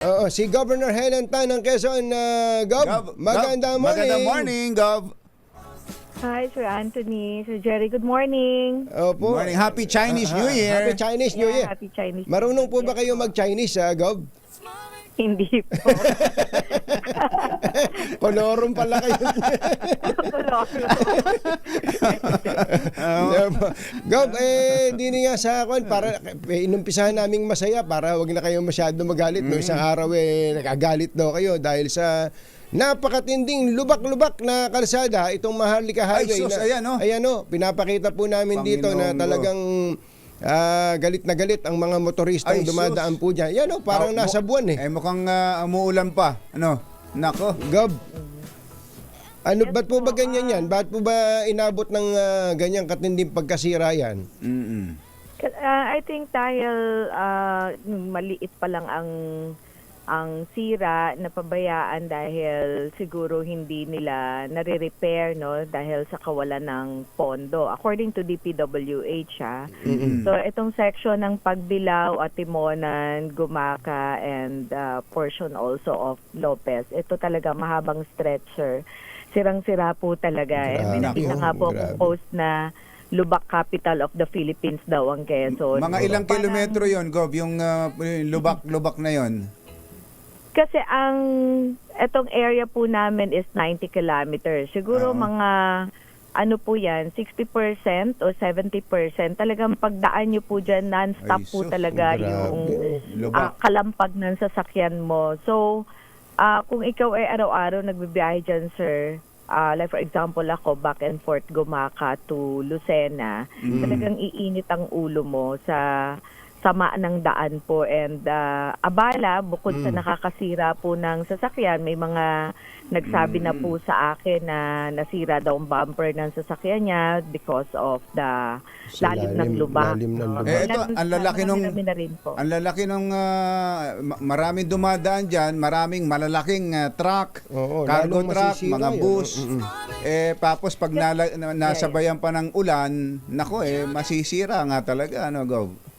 Oo, si Governor Helen Tan ng Quezon. Uh, Gov, Gov, magandang Gov, morning. Magandang morning, Gov. Hi, Sir Anthony. Sir Jerry, good morning. Opo. Morning. Happy Chinese Ah, New ah, Year. Happy Chinese New Yeah, Year. Happy Chinese. Marunong po ba kayo mag-Chinese, ah, Gov? Hindi po. Panorum pala kayo. Gov, eh, di nga sa akin, para, eh, inumpisahan naming masaya para wag na kayo masyado magalit. No, isang araw eh, nagagalit daw kayo dahil sa napakatinding lubak-lubak na kalsada, itong Maharlika Ay, Highway. sus, na, ayan, oh. Ayan, oh, pinapakita po namin dito na Panginoon talagang ah, galit na galit ang mga motoristang Ay, sus. dumadaan po dyan. Yan, oh, parang Ah, nasa buwan eh. Eh, mukhang uh, umuulan pa. Ano? Nako. Gov, ano, ba't po ba ganyan yan? Ba't po ba inabot ng ah, ganyang katinding pagkasira yan? Mm-mm. Uh, I think dahil uh, maliit pa lang ang ang sira napabayaan dahil siguro hindi nila nare-repair no dahil sa kawalan ng pondo according to DPWH ha. So itong section ng Pagbilao at Timonan, Gumaka and uh, portion also of Lopez ito talaga mahabang stretcher sirang-sira po talaga eh, may nakita nga po akong post na Lubak capital of the Philippines daw ang Quezon. Mga ilang Parang- kilometro yon Gov, yung uh, lubak-lubak na yon. Kasi ang etong area po namin is 90 kilometers. Siguro Oo. mga ano po yan, 60% o 70%. Talagang pagdaan nyo po dyan, non-stop Ay, po sus, talaga grabe. yung Lubak. ah, kalampag ng sasakyan mo. So, ah, kung ikaw ay araw-araw nagbibiyahe dyan, sir, ah, like for example ako, back and forth Gumaka to Lucena, Mm. talagang iinit ang ulo mo sa sama ng daan po and ah, abala bukod sa Mm. nakakasira po ng sasakyan may mga nagsabi na Mm. po sa akin na nasira daw ang bumper ng sasakyan niya because of the Sa lalim, lalim- ng lubak. lalim ng lubak. Eh, ito, ang lalaki nung- na. Ang lalaki ng ah, ma- maraming dumadaan diyan, maraming malalaking ah, truck, Oo, cargo truck, mga yun. bus. Mm-mm. Eh tapos pag nala, na- nasabayan pa ng ulan, nako eh masisira nga talaga ano, Gov.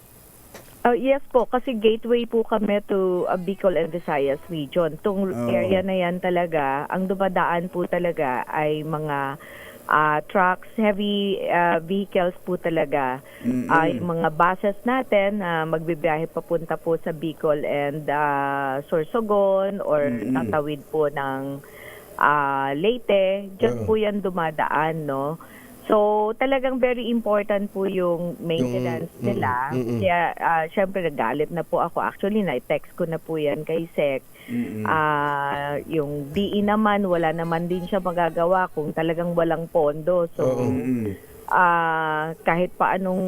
Oh, yes po, kasi gateway po kami to uh, Bicol and Visayas region. Tung Oo. area na yan talaga, ang dumadaan po talaga ay mga ah, trucks, heavy ah, vehicles po talaga. Mm-mm. Ay mga buses natin na magbibiyahe papunta po sa Bicol and uh, Sorsogon or Mm-mm. tatawid po ng ah, Leyte. Diyan po yan dumadaan, no? So, talagang very important po yung maintenance Yung- nila. mm, mm, mm. Kaya, ah, syempre, nagalit na po ako. Actually, na-text ko na po yan kay Sec. Mm-mm. Ah, yung DE naman, wala naman din siya magagawa kung talagang walang pondo. So, Oo. Mm-mm. ah kahit pa anong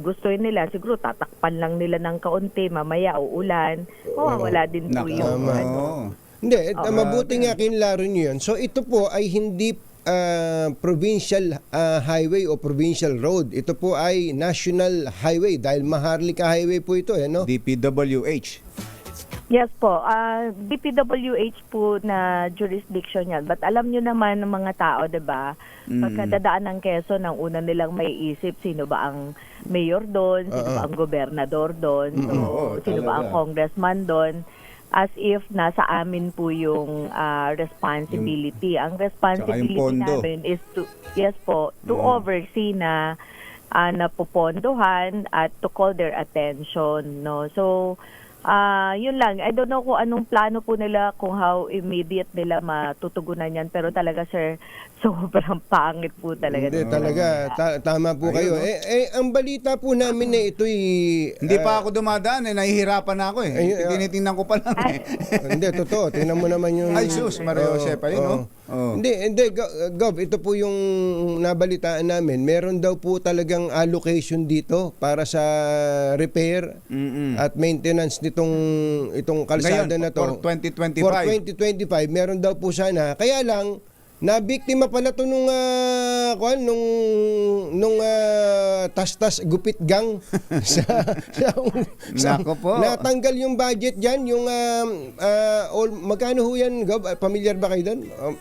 gusto nila, siguro tatakpan lang nila ng kaunti, mamaya uulan, mawawala din po yung ano. Oo. Hindi, Oo. mabuti nga kinlaro nyo yun. So ito po ay hindi ah, provincial ah, highway o provincial road. Ito po ay national highway dahil Maharlika Highway po ito eh, no? DPWH. Yes po, ah DPWH po na jurisdiction yan. But alam nyo naman ng mga tao, 'di ba? Mm. Pagkadadaan ng Quezon, ang una nilang may isip, sino ba ang mayor doon, sino Oo. ba ang gobernador doon, so, Oo, sino ba ang talaga. congressman doon. As if nasa amin po yung ah, responsibility. ang responsibility namin is to, yes po, to Mm. oversee na uh, napupondohan at to call their attention. No? So, Ah, yun lang. I don't know kung anong plano po nila kung how immediate nila matutugunan yan. Pero talaga, sir, sobrang pangit po talaga. Hindi talaga, ta- tama po Ayun, kayo. no? Eh, eh, ang balita po namin na ito'y... Hindi ah, pa ako dumadaan eh, nahihirapan na ako eh. Ay, ah. Tinitingnan ko pa lang eh. hindi, totoo. Tingnan mo naman yung... Ay, sus, Maria Oo, Josepa, yun, oo. Oo. Hindi, hindi. Go- Gov, ito po yung nabalitaan namin. Meron daw po talagang allocation dito para sa repair Mm-mm. at maintenance nitong itong kalsada Ngayon, na to. for 2025. For 2025, meron daw po sana. Kaya lang, nabiktima pala to nung ah, kuwan, nung nung ah, tastas gupit gang sa, sa, sa Nako po. natanggal yung budget diyan yung um, ah, all, magkano ho yan Gob? Familiar ba kayo doon? Um,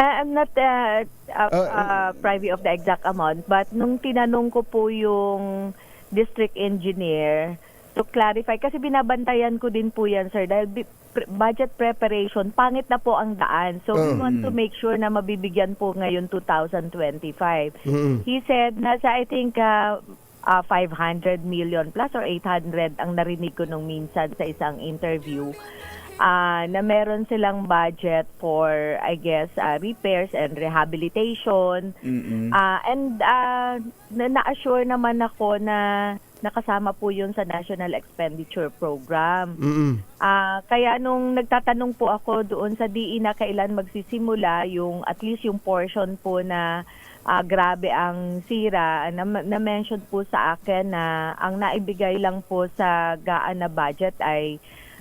Uh, I'm not uh, uh, Ah, uh, privy of the exact amount, but nung tinanong ko po yung district engineer, to clarify kasi binabantayan ko din po yan sir dahil budget preparation pangit na po ang daan so we Mm. want to make sure na mabibigyan po ngayon 2025 Mm. he said nasa I think uh, uh, 500 million plus or 800 ang narinig ko nung minsan sa isang interview ah, na meron silang budget for I guess uh, repairs and rehabilitation. Ah, and na na-assure naman ako na nakasama po yun sa National Expenditure Program. Ah, kaya nung nagtatanong po ako doon sa DE na kailan magsisimula yung at least yung portion po na ah, grabe ang sira na, na mention po sa akin na ang naibigay lang po sa gaan na budget ay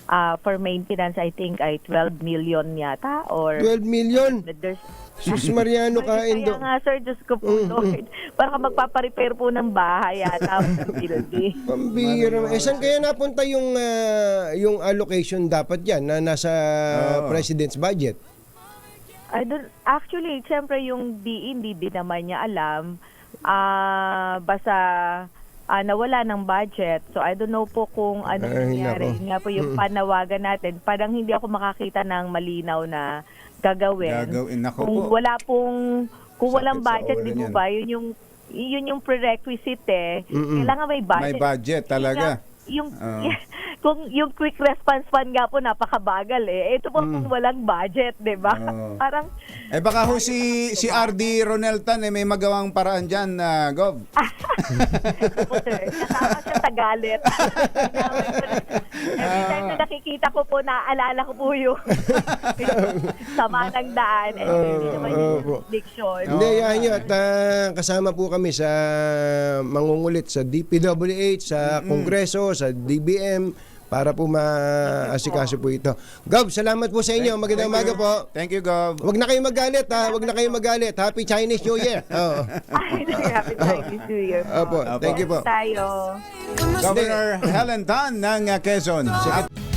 ah, for maintenance I think ay 12 million yata or 12 million. there's Sus Mariano kaya kain do. nga, sir, Diyos ko po, Mm, Lord. Para magpaparepair po ng bahay yata ng building. Pambira. Eh, saan kaya napunta yung ah, yung allocation dapat yan na nasa Oo. president's budget? I don't, actually, siyempre yung DE, hindi din naman niya alam. Ah, basta ah, nawala ng budget. So, I don't know po kung ano Ay, nangyari. nako. Nga po yung panawagan natin. Parang hindi ako makakita ng malinaw na gagawin. Gagawin. Nako kung po. wala pong kung Sakit walang budget, di niyan. ba? Yun yung yun yung prerequisite eh. Mm-mm. Kailangan may budget. May budget talaga. Yung, Oo. Kung yung quick response fund nga po napakabagal eh. Ito po kung walang budget, 'di ba? Mm. Oo. Parang Eh baka ho si, si RD Roneltan eh, may magawang paraan dyan na Gov. ito po sir, kasama siya sa galit. Every time na nakikita ko po, naaalala ko po yung, yung sama ng daan. And hindi naman yung opo. diction. Hindi, yan yun. At ah, kasama po kami sa mangungulit sa DPWH, sa Kongreso, sa DBM, para po maasikaso po ito. Gov, salamat po sa inyo. Magandang umaga po. Thank you, Gov. Huwag na kayo magalit ha. Huwag na kayo magalit. Happy Chinese New Year. Oo. Ay, happy Chinese New Year po. Opo. Thank you po. Tayo. Governor Helen Tan ng uh, Quezon. Sige.